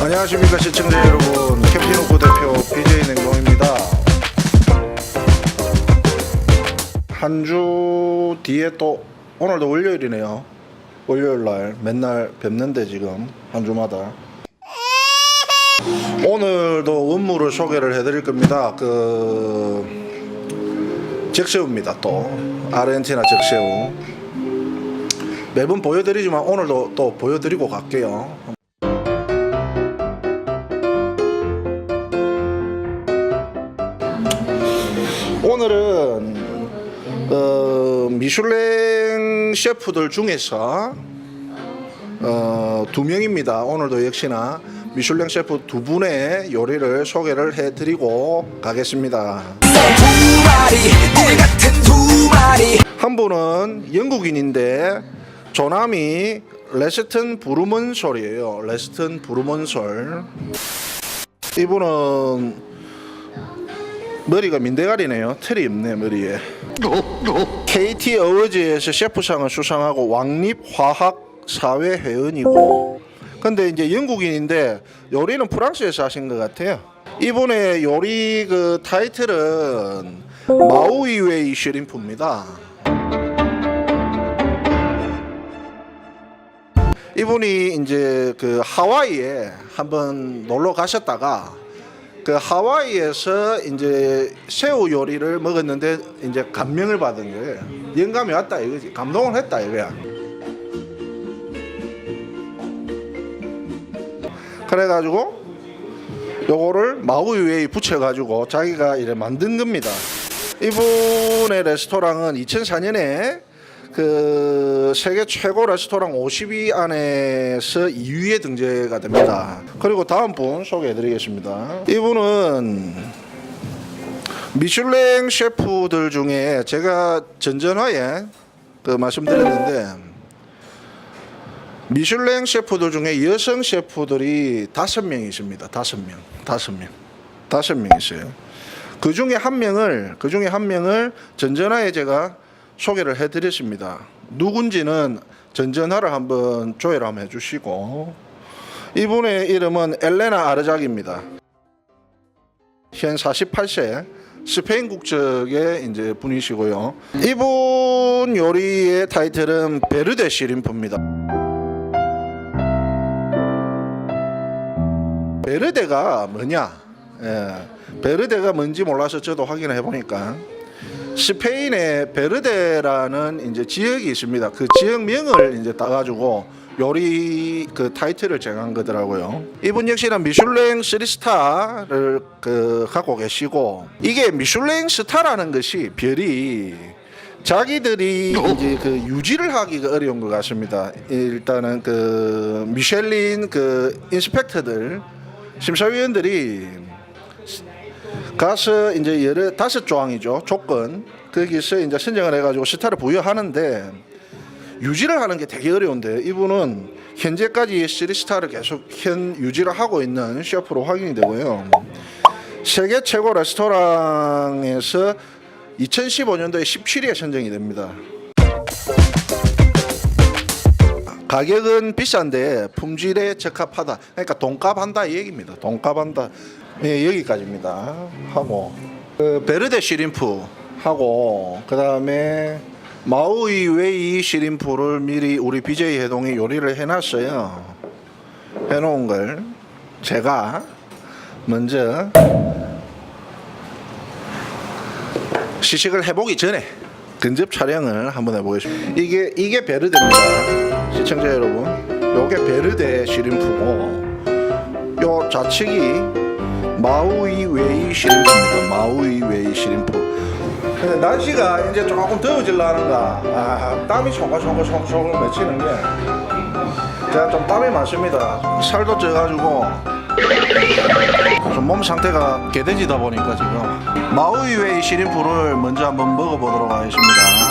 안녕하십니까 시청자 여러분. 캠핑오프 대표 BJ 냉동입니다. 한 주 뒤에 또 오늘도 월요일이네요. 월요일날 맨날 뵙는데 지금 한 주마다. 오늘도 업무를 소개를 해드릴 겁니다. 그 적새우입니다 또 아르헨티나 적새우 매번 보여드리지만 오늘도 또 보여드리고 갈게요 오늘은 어, 미슐랭 셰프들 중에서 어, 두 명입니다. 오늘도 역시나 미슐랭 셰프 두 분의 요리를 소개를 해드리고 가겠습니다. 두 마리 물 같은 두 마리 한 분은 영국인인데 조남이 레스턴 부르먼솔이에요. 레스턴 부르먼솔. 이분은 머리가 민대가리네요. 털이 없네 머리에. KT 어워즈에서 셰프상을 수상하고 왕립 화학 사회 회원이고. 근데 이제 영국인인데 요리는 프랑스에서 하신 것 같아요. 이분의 요리 그 타이틀은 마우이웨이 슈림프입니다. 이분이 이제 그 하와이에 한번 놀러 가셨다가 그 하와이에서 이제 새우 요리를 먹었는데 이제 감명을 받은 거예요. 영감이 왔다 이거지. 감동을 했다 이거야. 그래가지고 요거를 마우 위에 붙여가지고 자기가 이래 만든 겁니다. 이분의 레스토랑은 2004년에 그 세계 최고 레스토랑 50위 안에서 2위에 등재가 됩니다. 그리고 다음 분 소개해드리겠습니다. 이분은 미슐랭 셰프들 중에 제가 전전화에 그 말씀드렸는데 미슐랭 셰프들 중에 여성 셰프들이 다섯 명이십니다. 다섯 명, 다섯 명, 다섯 명 있어요. 그 중에 한 명을 그 중에 한 명을 전전화에 제가 소개를 해드렸습니다. 누군지는 전전화를 한번 조회를 한번 해주시고 이분의 이름은 엘레나 아르작입니다. 현 48세 스페인 국적의 이제 분이시고요. 이분 요리의 타이틀은 베르데 시림프입니다. 베르데가 뭐냐? 예, 베르데가 뭔지 몰라서 저도 확인을 해보니까 스페인의 베르데라는 이제 지역이 있습니다. 그 지역명을 이제 따가지고 요리 그 타이틀을 정한 거더라고요. 이분 역시나 미슐랭 3스타를 그 갖고 계시고 이게 미슐랭 스타라는 것이 별이 자기들이 이제 그 유지를 하기가 어려운 것 같습니다. 일단은 그 미셸린 그 인스펙터들 심사위원들이 가서 이제 여러 다섯 조항이죠 조건 거기서 이제 선정을 해가지고 스타를 부여하는데 유지를 하는 게 되게 어려운데 이분은 현재까지 3스타를 계속 현 유지를 하고 있는 셰프로 확인이 되고요. 세계 최고 레스토랑에서 2015년도에 17위에 선정이 됩니다. 가격은 비싼데 품질에 적합하다. 그러니까 돈값 한다 이 얘기입니다. 돈값 한다. 예, 여기까지입니다. 하고 그 베르데 시림프 하고 그 다음에 마우이 웨이 시림프를 미리 우리 BJ 해동이 요리를 해놨어요. 해놓은 걸 제가 먼저 시식을 해보기 전에 근접 촬영을 한번 해보겠습니다. 이게 이게 베르데입니다, 시청자 여러분. 요게 베르데 시림프고 요 좌측이 마우이 웨이 시림프입니다. 마우이 웨이 시림프. 근데 날씨가 이제 조금 더워질라는가. 아, 땀이 총글총글총글 맺히는 게 제가 좀 땀이 많습니다. 살도 쪄가지고 좀 몸 상태가 개돼지다 보니까 지금 마우이웨이 시림프를 먼저 한번 먹어보도록 하겠습니다.